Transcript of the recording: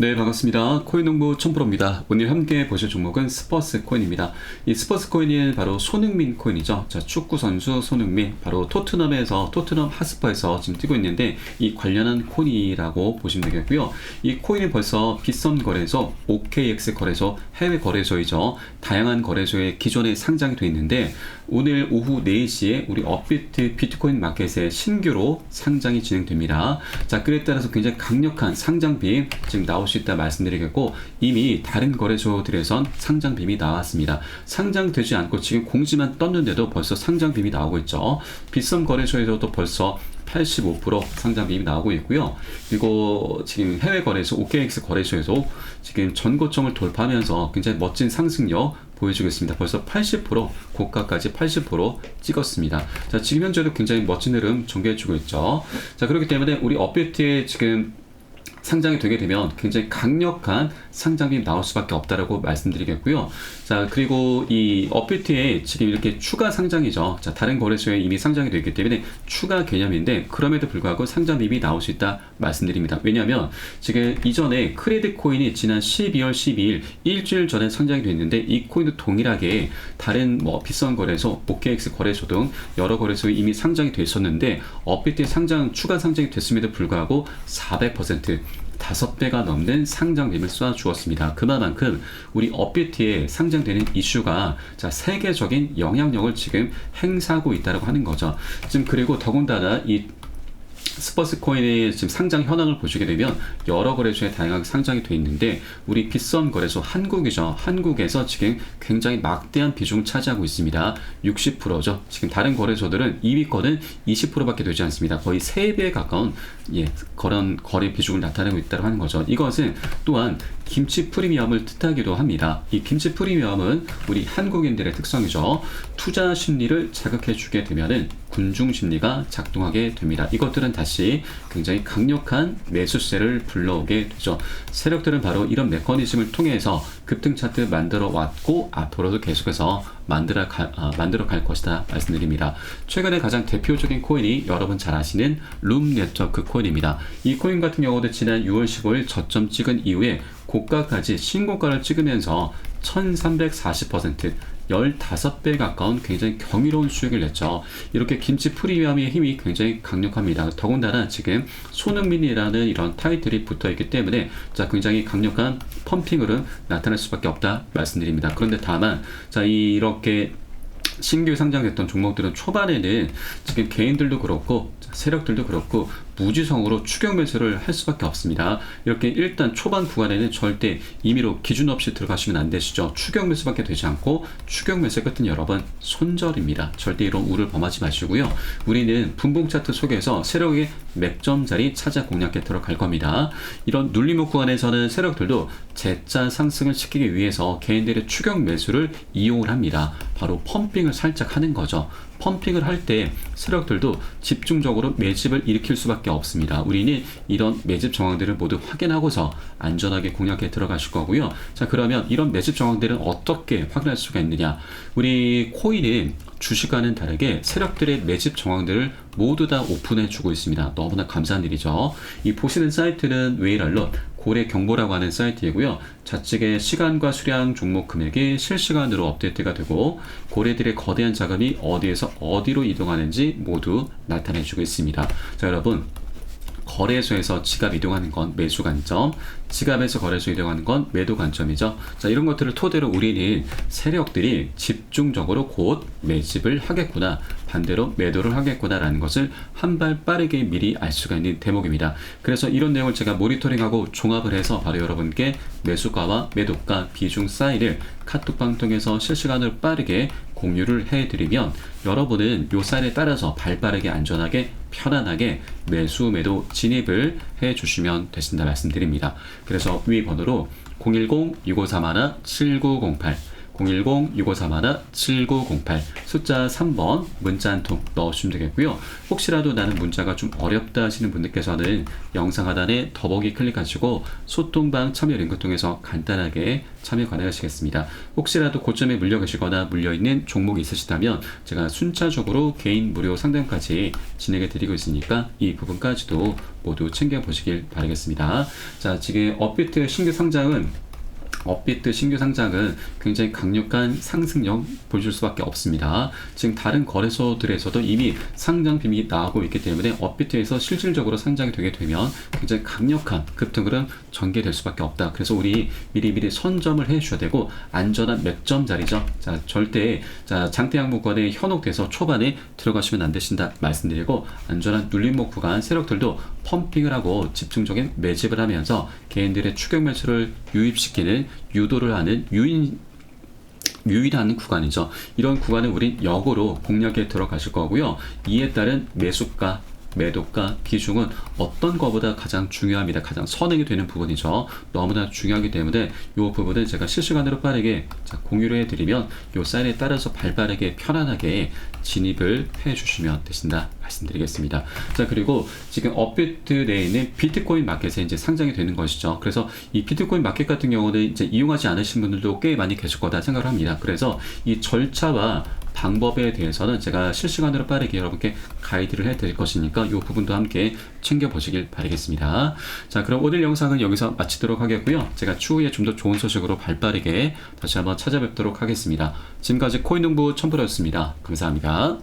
네, 반갑습니다. 코인농부 첨프로입니다. 오늘 함께 보실 종목은 스퍼스 코인입니다. 이 스퍼스 코인이 바로 손흥민 코인이죠. 자, 축구 선수 손흥민, 바로 토트넘에서, 토트넘 하스퍼에서 지금 뛰고 있는데, 이 관련한 코인이라고 보시면 되겠고요. 이 코인이 벌써 비선 거래소, OKX 거래소, 해외 거래소이죠. 다양한 거래소에 기존에 상장이 되어 있는데, 오늘 오후 4시에 우리 업비트 비트코인 마켓에 신규로 상장이 진행됩니다. 자, 그에 따라서 굉장히 강력한 상장빔 지금 나올 수 있다 말씀드리겠고 이미 다른 거래소들에선 상장빔이 나왔습니다. 상장되지 않고 지금 공지만 떴는데도 벌써 상장빔이 나오고 있죠. 비썸 거래소에서도 벌써 85% 상장빔이 나오고 있고요. 그리고 지금 해외 거래소 OKX 거래소에서 지금 전고점을 돌파하면서 굉장히 멋진 상승력 보여주겠습니다. 벌써 80% 고가까지 80% 찍었습니다. 자, 지금 현재도 굉장히 멋진 흐름 전개해주고 있죠. 자, 그렇기 때문에 우리 업비트에 지금 상장이 되게 되면 굉장히 강력한 상장이 나올 수밖에 없다라고 말씀드리겠고요. 자, 그리고 이 어필트에 지금 이렇게 추가 상장이죠. 자, 다른 거래소에 이미 상장이 되어 있기 때문에 추가 개념인데 그럼에도 불구하고 상장립이 나올 수 있다 말씀드립니다. 왜냐하면 지금 이전에 크레딧 코인이 지난 12월 12일 일주일 전에 상장이 됐는데 이 코인도 동일하게 다른 뭐 비싼 거래소, OKX 거래소 등 여러 거래소에 이미 상장이 됐었는데 어필트에 상장 추가 상장이 됐음에도 불구하고 400% 다섯 배가 넘는 상장림을 쏘아주었습니다. 그만큼 우리 업비트에 상장되는 이슈가 자, 세계적인 영향력을 지금 행사하고 있다고 하는 거죠. 지금 그리고 더군다나 이 스퍼스 코인의 지금 상장 현황을 보시게 되면 여러 거래소에 다양하게 상장이 돼 있는데 우리 빗썸 거래소 한국이죠. 한국에서 지금 굉장히 막대한 비중을 차지하고 있습니다. 60%죠. 지금 다른 거래소들은 2위권은 20%밖에 되지 않습니다. 거의 3배에 가까운 예, 그런 거래 비중을 나타내고 있다고 하는 거죠. 이것은 또한 김치 프리미엄을 뜻하기도 합니다. 이 김치 프리미엄은 우리 한국인들의 특성이죠. 투자 심리를 자극해 주게 되면은 군중 심리가 작동하게 됩니다. 이것들은 다시 굉장히 강력한 매수세를 불러오게 되죠. 세력들은 바로 이런 메커니즘을 통해서 급등 차트 만들어 왔고 앞으로도 계속해서 만들어 갈, 아, 만들어 갈 것이다 말씀드립니다. 최근에 가장 대표적인 코인이 여러분 잘 아시는 룸 네트워크 코인입니다. 이 코인 같은 경우도 지난 6월 15일 저점 찍은 이후에 고가까지 신고가를 찍으면서 1340% 15배 가까운 굉장히 경이로운 수익을 냈죠. 이렇게 김치 프리미엄의 힘이 굉장히 강력합니다. 더군다나 지금 손흥민이라는 이런 타이틀이 붙어 있기 때문에 자 굉장히 강력한 펌핑으로 나타날 수밖에 없다 말씀드립니다. 그런데 다만 자 이렇게 신규 상장됐던 종목들은 초반에는 지금 개인들도 그렇고 세력들도 그렇고 무지성으로 추격 매수를 할 수밖에 없습니다. 이렇게 일단 초반 구간에는 절대 임의로 기준 없이 들어가시면 안 되시죠. 추격 매수밖에 되지 않고 추격 매수의 끝은 여러 번 손절입니다. 절대 이런 우를 범하지 마시고요. 우리는 분봉 차트 속에서 세력의 맥점 자리 찾아 공략해 들어갈 겁니다. 이런 눌림목 구간에서는 세력들도 재자 상승을 시키기 위해서 개인들의 추격 매수를 이용을 합니다. 바로 펌핑을 살짝 하는 거죠. 펌핑을 할 때 세력들도 집중적으로 매집을 일으킬 수밖에 없습니다. 우리는 이런 매집 정황들을 모두 확인하고서 안전하게 공략해 들어가실 거고요. 자, 그러면 이런 매집 정황들은 어떻게 확인할 수가 있느냐? 우리 코인은 주식과는 다르게 세력들의 매집 정황들을 모두 다 오픈해 주고 있습니다. 너무나 감사한 일이죠. 이 보시는 사이트는 웨이랄롯 고래 경보라고 하는 사이트이고요. 좌측에 시간과 수량 종목 금액이 실시간으로 업데이트가 되고 고래들의 거대한 자금이 어디에서 어디로 이동하는지 모두 나타내 주고 있습니다. 자, 여러분 거래소에서 지갑 이동하는 건 매수 관점, 지갑에서 거래소 이동하는 건 매도 관점이죠. 자, 이런 것들을 토대로 우리는 세력들이 집중적으로 곧 매집을 하겠구나, 반대로 매도를 하겠구나라는 것을 한 발 빠르게 미리 알 수가 있는 대목입니다. 그래서 이런 내용을 제가 모니터링하고 종합을 해서 바로 여러분께 매수가와 매도가 비중 사이를 카톡방 통해서 실시간으로 빠르게 공유를 해드리면 여러분은 요 사인에 따라서 발빠르게 안전하게 편안하게 매수 매도 진입을 해 주시면 되신다 말씀드립니다. 그래서 위 번호로 010-6531-7908 010-6541-7908 숫자 3번 문자 한 통 넣어주시면 되겠고요. 혹시라도 나는 문자가 좀 어렵다 하시는 분들께서는 영상 하단에 더보기 클릭하시고 소통방 참여 링크 통해서 간단하게 참여 가능하시겠습니다. 혹시라도 고점에 물려 계시거나 물려 있는 종목이 있으시다면 제가 순차적으로 개인 무료 상담까지 진행해 드리고 있으니까 이 부분까지도 모두 챙겨 보시길 바라겠습니다. 자, 지금 업비트 신규 상장은 업비트 신규 상장은 굉장히 강력한 상승력 보여줄 수밖에 없습니다. 지금 다른 거래소들에서도 이미 상장 비밀이 나오고 있기 때문에 업비트에서 실질적으로 상장이 되게 되면 굉장히 강력한 급등으로 전개될 수밖에 없다. 그래서 우리 미리미리 선점을 해 주셔야 되고 안전한 맥점 자리죠. 자, 절대 자, 장대 항목 구간에 현혹돼서 초반에 들어가시면 안 되신다 말씀드리고 안전한 눌림목 구간 세력들도 펌핑을 하고 집중적인 매집을 하면서 개인들의 추격 매수를 유입시키는 유도를 하는 유인 유일한 구간이죠. 이런 구간은 우린 역으로 공략에 들어가실 거고요. 이에 따른 매수가 매도가 비중은 어떤 거보다 가장 중요합니다. 가장 선행이 되는 부분이죠. 너무나 중요하기 때문에 이 부분은 제가 실시간으로 빠르게 자, 공유를 해드리면 이 사인에 따라서 발빠르게 편안하게 진입을 해주시면 되신다 말씀드리겠습니다. 자 그리고 지금 업비트 내에 있는 비트코인 마켓에 이제 상장이 되는 것이죠. 그래서 이 비트코인 마켓 같은 경우는 이제 이용하지 않으신 분들도 꽤 많이 계실 거다 생각을 합니다. 그래서 이 절차와 방법에 대해서는 제가 실시간으로 빠르게 여러분께 가이드를 해드릴 것이니까 이 부분도 함께 챙겨보시길 바라겠습니다. 자, 그럼 오늘 영상은 여기서 마치도록 하겠고요. 제가 추후에 좀 더 좋은 소식으로 발빠르게 다시 한번 찾아뵙도록 하겠습니다. 지금까지 코인농부 첨부였습니다. 감사합니다.